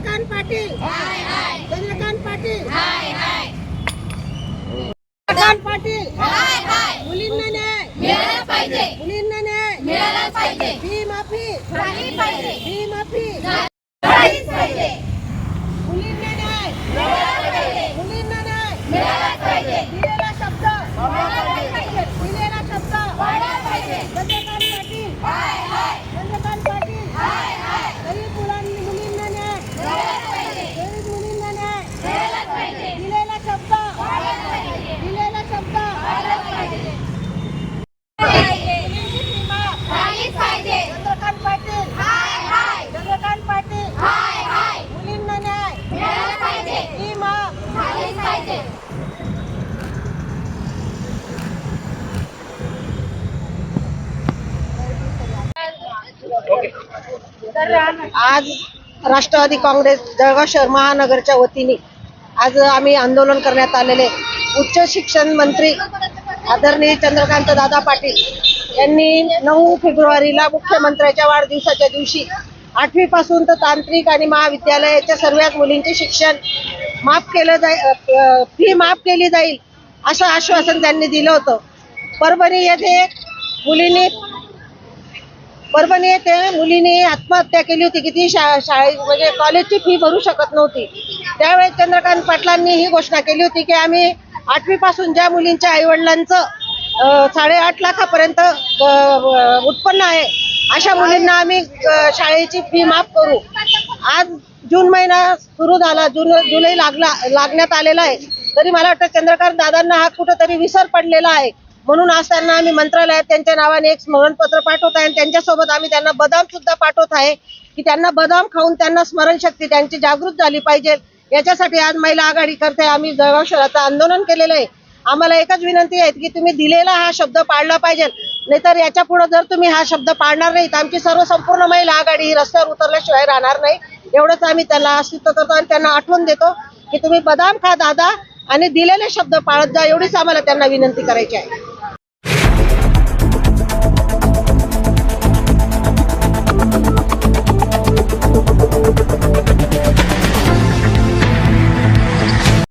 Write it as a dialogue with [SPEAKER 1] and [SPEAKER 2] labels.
[SPEAKER 1] पाटील. चंद्रकांत पाटील. चंद्रकांत पाटील. मुलींना न्याय.
[SPEAKER 2] मिळाला पाहिजे
[SPEAKER 1] मुलींना न्याय.
[SPEAKER 2] मिळाला पाहिजे.
[SPEAKER 1] फी माफी.
[SPEAKER 2] झाली पाहिजे
[SPEAKER 1] फी माफी
[SPEAKER 2] झालीच पाहिजे
[SPEAKER 1] मुलींना न्याय
[SPEAKER 2] मिळाला पाहिजे
[SPEAKER 1] मुलींना न्याय
[SPEAKER 2] मिळाला पाहिजे
[SPEAKER 1] दिलेला शब्द
[SPEAKER 2] मिळाला पाहिजे
[SPEAKER 1] दिलेला शब्द
[SPEAKER 2] वाढायला पाहिजे
[SPEAKER 1] चंद्रकांत पाटील
[SPEAKER 2] हाय हाय
[SPEAKER 1] चंद्रकांत पाटील
[SPEAKER 2] हाय हाय
[SPEAKER 1] गरीब मुलांनी मुलींना न्याय
[SPEAKER 2] मिळाला पाहिजे
[SPEAKER 1] गरीब मुलींना न्याय
[SPEAKER 2] मिळाला पाहिजे
[SPEAKER 1] दिलेला शब्द
[SPEAKER 2] वाढायला पाहिजे
[SPEAKER 1] दिलेला शब्द
[SPEAKER 2] वाढायला पाहिजे पाहिजे
[SPEAKER 1] मुलींची फी माफ.
[SPEAKER 2] झालीच पाहिजे
[SPEAKER 1] चंद्रकांत पाटील
[SPEAKER 2] हाय हाय
[SPEAKER 1] चंद्रकांत पाटील
[SPEAKER 2] हाय हाय
[SPEAKER 1] मुलींना न्याय
[SPEAKER 2] मिळाला पाहिजे
[SPEAKER 1] फी माफ
[SPEAKER 2] झालीच पाहिजे
[SPEAKER 1] आज राष्ट्रवादी काँग्रेस जळगाव शहर महानगरच्या वतीने आज आम्ही आंदोलन करण्यात आलेले उच्च शिक्षण मंत्री आदरणीय चंद्रकांत दादा पाटील यांनी नऊ फेब्रुवारीला मुख्यमंत्र्याच्या वाढदिवसाच्या दिवशी आठवी पासून तर तांत्रिक आणि महाविद्यालयाच्या सर्वच मुलींचे शिक्षण माफ केलं जाईल फी माफ केली जाईल असं आश्वासन त्यांनी दिलं होतं. परभणी येथे मुलींनी परभणी येथे मुलीने आत्महत्या केली होती की ती शा शाळे म्हणजे कॉलेजची फी भरू शकत नव्हती. त्यावेळेस चंद्रकांत पाटलांनी ही घोषणा केली होती की आम्ही आठवी पासून ज्या मुलींच्या आईवडिलांचं साडेआठ लाखापर्यंत उत्पन्न आहे अशा मुलींना आम्ही शाळेची फी माफ करू. आज जून महिना सुरू झाला जून जुलै लागला लागण्यात आलेला आहे. तरी मला वाटतं चंद्रकांत दादांना हा कुठंतरी विसर पडलेला आहे. म्हणून आज त्यांना आम्ही मंत्रालयात त्यांच्या नावाने एक स्मरणपत्र पाठवत आहे आणि त्यांच्यासोबत आम्ही त्यांना बदाम सुद्धा पाठवत आहे की त्यांना बदाम खाऊन त्यांना स्मरणशक्ती त्यांची जागृत झाली पाहिजे. याच्यासाठी आज महिला आघाडी करते. आम्ही जळगाव शहराचं आंदोलन केलेलं आहे. आम्हाला एकच विनंती आहे की तुम्ही दिलेला हा शब्द पाळला पाहिजे. नाहीतर याच्यापुढे जर तुम्ही हा शब्द पाळणार नाही तर आमची सर्व संपूर्ण महिला आघाडी ही रस्त्यावर उतरल्याशिवाय राहणार नाही. एवढंच आम्ही त्यांना अस्तित्व करतो आणि त्यांना आठवण देतो की तुम्ही बदाम खा दादा आणि दिलेले शब्द पाळत जा एवढीच आम्हाला त्यांना विनंती करायची आहे.